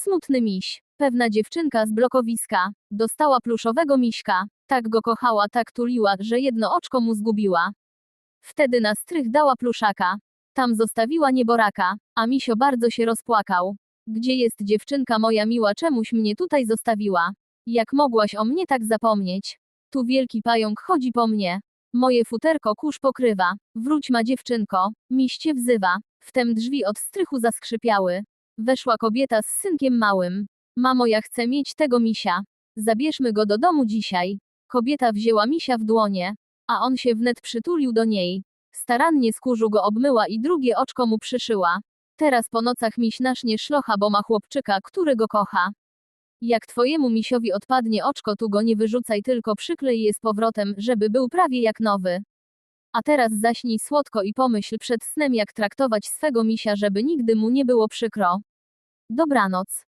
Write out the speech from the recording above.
smutny miś. Pewna dziewczynka z blokowiska. Dostała pluszowego miśka. Tak go kochała, tak tuliła, że jedno oczko mu zgubiła. Wtedy na strych dała pluszaka. Tam zostawiła nieboraka, a misio bardzo się rozpłakał. Gdzie jest dziewczynka moja miła, czemuś mnie tutaj zostawiła? Jak mogłaś o mnie tak zapomnieć? Tu wielki pająk chodzi po mnie. Moje futerko kurz pokrywa. Wróć ma dziewczynko. Miś cię wzywa. Wtem drzwi od strychu zaskrzypiały. Weszła kobieta z synkiem małym. Mamo, ja chcę mieć tego misia. Zabierzmy go do domu dzisiaj. Kobieta wzięła misia w dłonie, a on się wnet przytulił do niej. Starannie z kurzu go obmyła i drugie oczko mu przyszyła. Teraz po nocach miś nasz nie szlocha, bo ma chłopczyka, który go kocha. Jak twojemu misiowi odpadnie oczko, tu go nie wyrzucaj, tylko przyklej je z powrotem, żeby był prawie jak nowy. A teraz zaśnij słodko i pomyśl przed snem, jak traktować swego misia, żeby nigdy mu nie było przykro. Dobranoc.